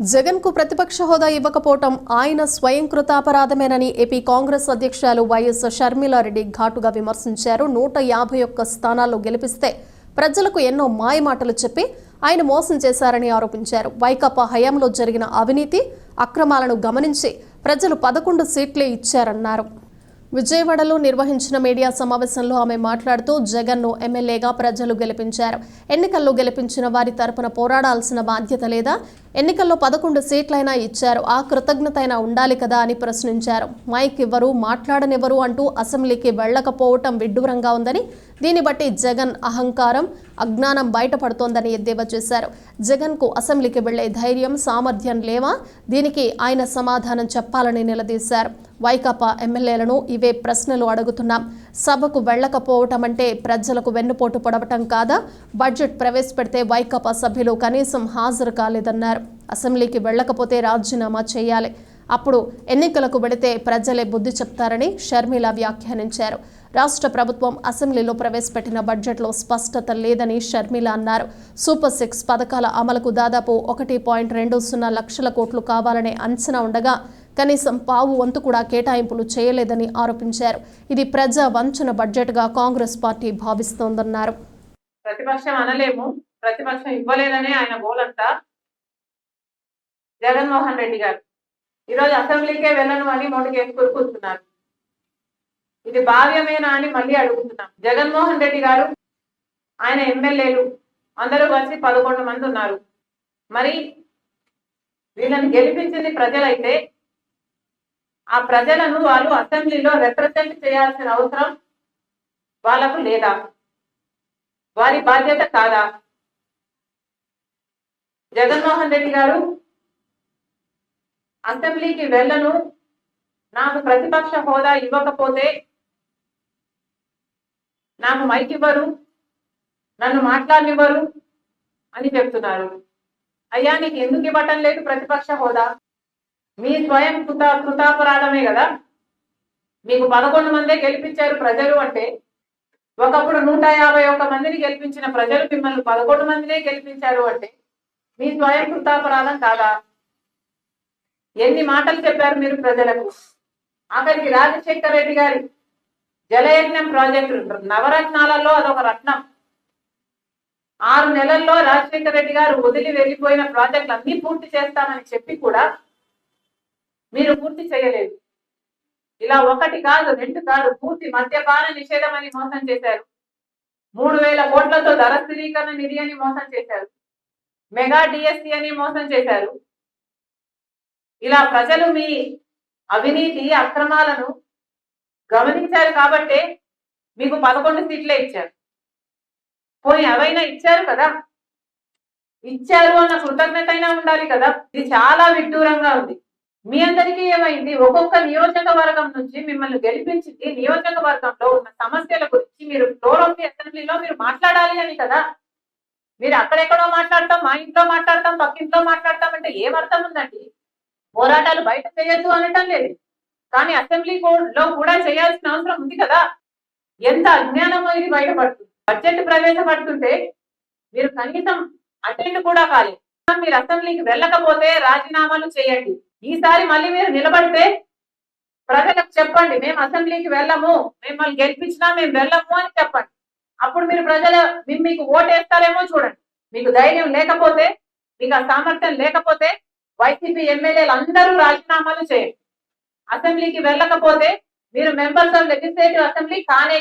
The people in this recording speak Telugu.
జగన్కు ప్రతిపక్ష హోదా ఇవ్వకపోవటం ఆయన స్వయం కృతాపరాధమేనని ఏపీ కాంగ్రెస్ అధ్యక్షురాలు వైఎస్ షర్మిలారెడ్డి ఘాటుగా విమర్శించారు. నూట యాభై ఒక్క స్థానాల్లో గెలిపిస్తే ప్రజలకు ఎన్నో మాయమాటలు చెప్పి ఆయన మోసం చేశారని ఆరోపించారు. వైకాపా హయాంలో జరిగిన అవినీతి అక్రమాలను గమనించి ప్రజలు పదకొండు సీట్లే ఇచ్చారన్నారు. విజయవాడలో నిర్వహించిన మీడియా సమావేశంలో ఆమె మాట్లాడుతూ జగన్ను ఎమ్మెల్యేగా ప్రజలు గెలిపించారు. ఎన్నికల్లో గెలిపించిన వారి తరపున పోరాడాల్సిన బాధ్యత లేదా ఎన్నికల్లో పదకొండు సీట్లైనా ఇచ్చారు. ఆ కృతజ్ఞత అయినా ఉండాలి కదా అని ప్రశ్నించారు. మైక్ ఇవ్వరు మాట్లాడనివ్వరు అంటూ అసెంబ్లీకి వెళ్ళకపోవటం విడ్డూరంగా ఉందని దీన్ని బట్టి జగన్ అహంకారం అజ్ఞానం బయటపడుతోందని ఎద్దేవా చేశారు. జగన్కు అసెంబ్లీకి వెళ్ళే ధైర్యం సామర్థ్యం లేవా? దీనికి ఆయన సమాధానం చెప్పాలని నిలదీశారు. వైకాపా ఎమ్మెల్యేలను ఇవే ప్రశ్నలు అడుగుతున్నాం. సభకు వెళ్ళకపోవటం అంటే ప్రజలకు వెన్నుపోటు పొడవటం కాదా? బడ్జెట్ ప్రవేశపెడితే వైకాపా సభ్యులు కనీసం హాజరు కాలేదన్నారు. అసెంబ్లీకి వెళ్ళకపోతే రాజీనామా చేయాలి. అప్పుడు ఎన్నికలకు వెళితే ప్రజలే బుద్ధి చెప్తారని షర్మిల వ్యాఖ్యానించారు. రాష్ట్ర ప్రభుత్వం అసెంబ్లీలో ప్రవేశపెట్టిన బడ్జెట్లో స్పష్టత లేదని షర్మిల అన్నారు. సూపర్ సిక్స్ పథకాల అమలుకు దాదాపు ఒకటి పాయింట్ రెండు సున్నా లక్షల కోట్లు కావాలనే అంచనా ఉండగా కనీసం పావు వంతు కూడా కేటాయింపులు చేయలేదని ఆరోపించారు. ఇది ప్రజా వంచన బడ్జెట్గా కాంగ్రెస్ పార్టీ భావిస్తోందన్నారు. ప్రతిపక్షం అనలేము. ప్రతిపక్షం ఇవ్వలేదనే ఆయన గోలంతా జగన్మోహన్ రెడ్డి గారు. ఈరోజు అసెంబ్లీకే వెళ్ళను అని మొండికి వేసుకొని కూర్చున్నారు. ఇది భావ్యమేనా అని మళ్ళీ అడుగుతున్నాం. జగన్మోహన్ రెడ్డి గారు ఆయన ఎమ్మెల్యేలు అందరూ కలిసి పదకొండు మంది ఉన్నారు. మరి వీళ్ళని గెలిపించింది ప్రజలైతే ఆ ప్రజలను వాళ్ళు అసెంబ్లీలో రిప్రజెంట్ చేయాల్సిన అవసరం వాళ్ళకు లేదా? వారి బాధ్యత కాదా? జగన్మోహన్ రెడ్డి గారు అసెంబ్లీకి వెళ్ళను నాకు ప్రతిపక్ష హోదా ఇవ్వకపోతే నాకు మైక్ ఇవ్వరు నన్ను మాట్లాడనివ్వరు అని చెప్తున్నారు. అయ్యా నీకు ఎందుకు ఇవ్వటం లేదు ప్రతిపక్ష హోదా? మీ స్వయం కృత కృతాపరాధమే కదా? మీకు పదకొండు మందే గెలిపించారు ప్రజలు అంటే ఒకప్పుడు నూట యాభై ఒక్క మందిని గెలిపించిన ప్రజలు మిమ్మల్ని పదకొండు మందినే గెలిపించారు అంటే మీ స్వయం కృతాపరాధం కాదా? ఎన్ని మాటలు చెప్పారు మీరు ప్రజలకు? ఆఖరికి రాజశేఖర రెడ్డి గారి జలయజ్ఞం ప్రాజెక్టు నవరత్నాలలో అదొక రత్నం. ఆరు నెలల్లో రాజశేఖర రెడ్డి గారు వదిలి వెళ్ళిపోయిన ప్రాజెక్టులు అన్ని పూర్తి చేస్తామని చెప్పి కూడా మీరు పూర్తి చేయలేదు. ఇలా ఒకటి కాదు రెండు కాదు పూర్తి మద్యపాన నిషేధం అని మోసం చేశారు. మూడు వేల కోట్లతో ధర స్థిరీకరణ నిధి అని మోసం చేశారు. మెగా డిఎస్సి అని మోసం చేశారు. ఇలా ప్రజలు మీ అవినీతి అక్రమాలను గమనించారు కాబట్టే మీకు పదకొండు సీట్లే ఇచ్చారు. పోయి అవైనా ఇచ్చారు కదా? ఇచ్చారు అన్న కృతజ్ఞత అయినా ఉండాలి కదా? ఇది చాలా విడ్డూరంగా ఉంది. మీ అందరికీ ఏమైంది? ఒక్కొక్క నియోజకవర్గం నుంచి మిమ్మల్ని గెలిపించింది నియోజకవర్గంలో ఉన్న సమస్యల గురించి మీరు ఫ్లోర్ ఆఫ్ ది అసెంబ్లీలో మీరు మాట్లాడాలి అని కదా? మీరు అక్కడెక్కడో మాట్లాడతాం మా ఇంట్లో మాట్లాడతాం పక్కింట్లో మాట్లాడతాం అంటే ఏమర్థం ఉందండి? పోరాటాలు బయట చేయొద్దు అనటం లేదు. కానీ అసెంబ్లీ లో కూడా చేయాల్సిన అవసరం ఉంది కదా? ఎంత అజ్ఞానమో ఇది బయటపడుతుంది. బడ్జెట్ ప్రవేశపడుతుంటే మీరు కనీసం అటెండ్ కూడా కాలేదు. మీరు అసెంబ్లీకి వెళ్ళకపోతే రాజీనామాలు చేయండి. ఈసారి మళ్ళీ మీరు నిలబడితే ప్రజలకు చెప్పండి మేము అసెంబ్లీకి వెళ్ళము మిమ్మల్ని గెలిపించినా మేము వెళ్ళము అని చెప్పండి. అప్పుడు మీరు ప్రజల మీకు ఓటేస్తారేమో చూడండి. మీకు ధైర్యం లేకపోతే మీకు ఆ సామర్థ్యం లేకపోతే వైసీపీ ఎమ్మెల్యేలు అందరూ రాజీనామాలు చేయండి. అసెంబ్లీకి వెళ్ళకపోతే మీరు మెంబర్స్ ఆఫ్ లెజిస్లేటివ్ అసెంబ్లీ కానే